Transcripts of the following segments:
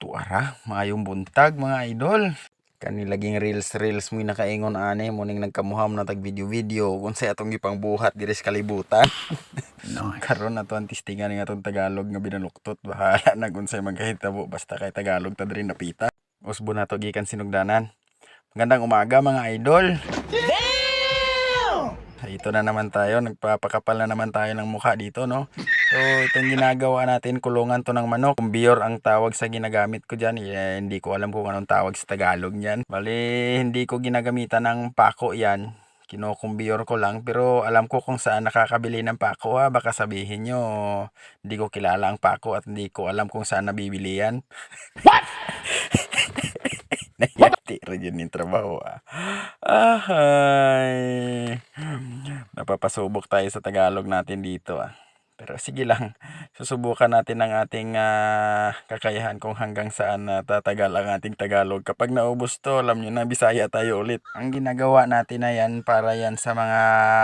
Tuara, maayong buntag mga idol. Kani laging reels reels mo nakaingon ane mo ning nagkamuham na tag video video kung sa atong gipang buhat diri sa kalibutan. no, karon na to ang tistingan nga atong Tagalog nga binaluktot bahala na kung sa magkahitabo basta kay Tagalog ta diri napita. Usbo na to gikan sinugdanan. Magandang umaga mga idol. Ito na naman tayo, nagpapakapal na naman tayo ng mukha dito, no? So, itong ginagawa natin, kulungan to ng manok. Kumbiyor ang tawag sa ginagamit ko dyan. Eh, hindi ko alam kung anong tawag sa Tagalog yan. Bali, hindi ko ginagamitan ng pako yan. Kinukumbiyor ko lang. Pero alam ko kung saan nakakabili ng pako ha. Baka sabihin nyo, hindi ko kilala ang pako at hindi ko alam kung saan nabibili yan. Nayati rin yun yung trabaho ah. Ahay. Napapasubok tayo sa Tagalog natin dito ah. Pero sige lang, susubukan natin ang ating ah, kakayahan kung hanggang saan na tatagal ang ating Tagalog. Kapag naubos to, alam nyo na, Bisaya tayo ulit. Ang ginagawa natin na yan, para yan sa mga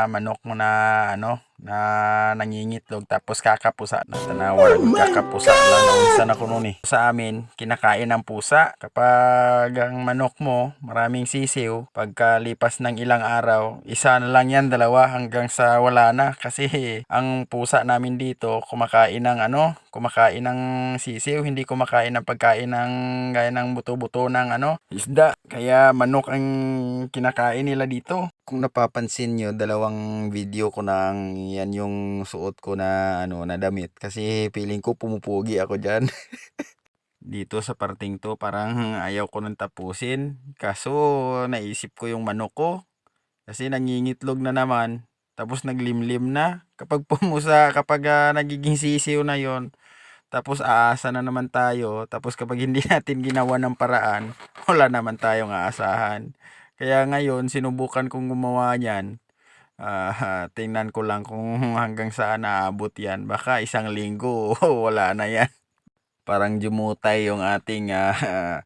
manok na, ano, na nangingitlog tapos kakapusa na tanawar kakapusa lang na unsa na kuno ni sa amin kinakain ng pusa. Kapag ang manok mo maraming sisiw pagkalipas ng ilang araw isa na lang yan dalawa hanggang sa wala na. Kasi ang pusa namin dito kumakain ng ano kumakain ng sisiw hindi kumakain ng pagkain ng gaya ng buto-buto ng ano isda. Kaya manok ang kinakain nila dito kung napapansin nyo, dalawang video ko nang yan yung suot ko na ano na damit. Kasi feeling ko pumupugi ako diyan. Dito sa parting to parang ayaw ko nang tapusin. Kaso naisip ko yung manok ko. Kasi nangingitlog na naman. Tapos naglimlim na. Kapag pumusa kapag ah, nagiging sisiw na yon tapos aasa na naman tayo. Tapos kapag hindi natin ginawa ng paraan wala naman tayong aasahan kaya ngayon, sinubukan kong gumawa niyan. Ah, tingnan ko lang kung hanggang saan naabot yan. Baka isang linggo, wala na yan. Parang jumutay yung ating ah,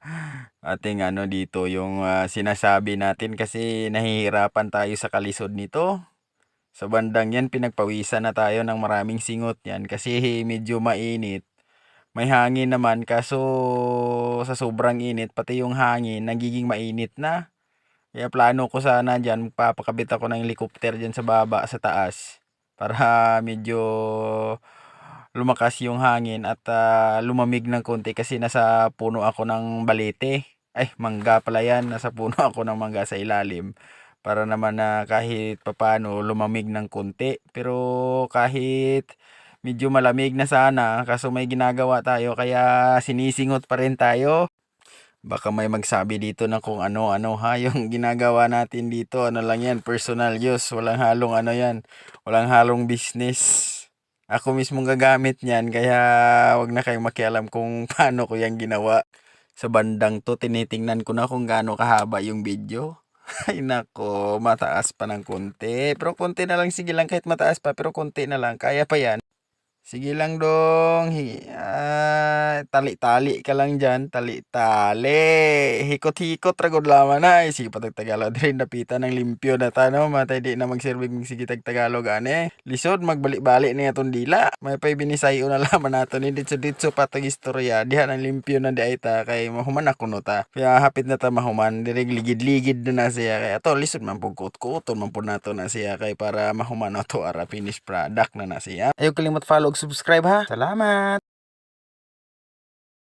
ating ano dito, yung ah, sinasabi natin kasi nahihirapan tayo sa kalisod nito. Sa bandang yan, pinagpawisan na tayo ng maraming singot yan kasi medyo mainit. May hangin naman kaso sa sobrang init, pati yung hangin nagiging mainit na. Kaya plano ko sana dyan, magpapakabit ako ng helicopter dyan sa baba, sa taas. Para medyo lumakas yung hangin at ah, lumamig ng konti kasi nasa puno ako ng balete. Ay, mangga pala yan. Nasa puno ako ng mangga sa ilalim. Para naman na kahit papano lumamig ng konti. Pero kahit medyo malamig na sana, kaso may ginagawa tayo kaya sinisingot pa rin tayo. Baka may magsabi dito na kung ano-ano ha, yung ginagawa natin dito, ano lang yan, personal use, walang halong ano yan, walang halong business. Ako mismong gagamit niyan, kaya wag na kayong makialam kung paano ko yan ginawa. Sa bandang to, tinitingnan ko na kung gaano kahaba yung video. Ay nako, mataas pa ng konti. Pero konti na lang, sige lang kahit mataas pa, pero konti na lang, kaya pa yan. Sige lang dong. Hi- ah, tali-tali ka lang dyan. Tali-tali. Hikot-hikot ragod laman na. Ay, sige pa tag Tagalog. Diri napita ng limpyo na tano. Matay di na magsirbing sige tag Tagalog ane. Lisod magbalik-balik ni atong dila. May pay binisayo na laman nato ni ditso ditso pa tag istorya. Diha ng limpyo na di ay ta kay mahuman ako no ta. Kaya hapit na ta mahuman. Diri ligid-ligid na na siya kay ato lisod man pug kuton man nato na siya kay para mahuman ato ara finished product na na siya. Ayaw kalimot follow ug subscribe ha. Salamat.